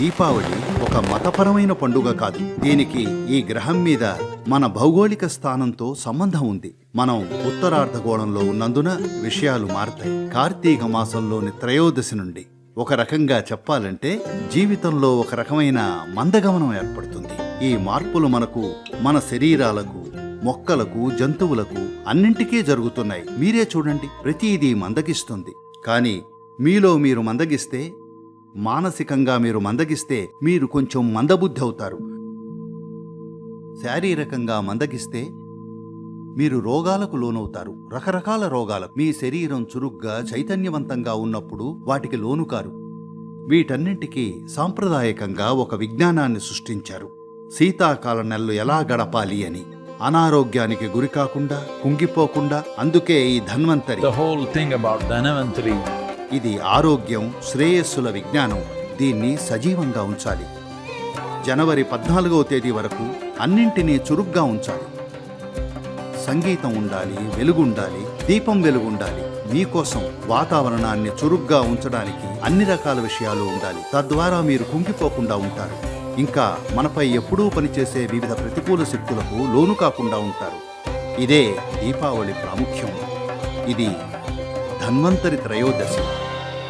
దీపావళి ఒక మతపరమైన పండుగ కాదు. దీనికి ఈ గ్రహం మీద మన భౌగోళిక స్థానంతో సంబంధం ఉంది. మనం ఉత్తరార్ధగోళంలో ఉన్నందున విషయాలు మారతాయి. కార్తీక మాసంలోని త్రయోదశి నుండి ఒక రకంగా చెప్పాలంటే జీవితంలో ఒక రకమైన మందగమనం ఏర్పడుతుంది. ఈ మార్పులు మనకు మన శరీరాలకు మొక్కలకు జంతువులకు అన్నింటికీ జరుగుతున్నాయి. మీరే చూడండి. ప్రతిదీ మందగిస్తుంది. కానీ మీలో మీరు మందగిస్తే మానసికంగా మీరు మందగిస్తే మీరు కొంచెం మందబుద్ధి అవుతారు శారీరకంగా మందగిస్తే మీరు రోగాలకు లోనవుతారు. రకరకాల రోగాలకు. మీ శరీరం చురుగ్గా చైతన్యవంతంగా ఉన్నప్పుడు వాటికి లోనుకారు వీటన్నింటికీ సాంప్రదాయకంగా ఒక విజ్ఞానాన్ని సృష్టించారు. శీతాకాల నెలలు ఎలా గడపాలి అని. అనారోగ్యానికి గురి కాకుండా కుంగిపోకుండా అందుకే ఈ Dhanvantari. The whole thing about ఇది ఆరోగ్యం శ్రేయస్సుల విజ్ఞానం. దీన్ని సజీవంగా ఉంచాలి. జనవరి పద్నాలుగవ తేదీ వరకు అన్నింటినీ చురుగ్గా ఉంచాలి. సంగీతం ఉండాలి వెలుగుండాలి దీపం వెలుగుండాలి. మీకోసం వాతావరణాన్ని చురుగ్గా ఉంచడానికి అన్ని రకాల విషయాలు ఉండాలి. తద్వారా మీరు కుంగిపోకుండా ఉంటారు. ఇంకా మనపై ఎప్పుడూ పనిచేసే వివిధ ప్రతికూల శక్తులకు లోను కాకుండా ఉంటారు. ఇదే దీపావళి ప్రాముఖ్యం. ఇది ధన్వంతరి త్రయోదశి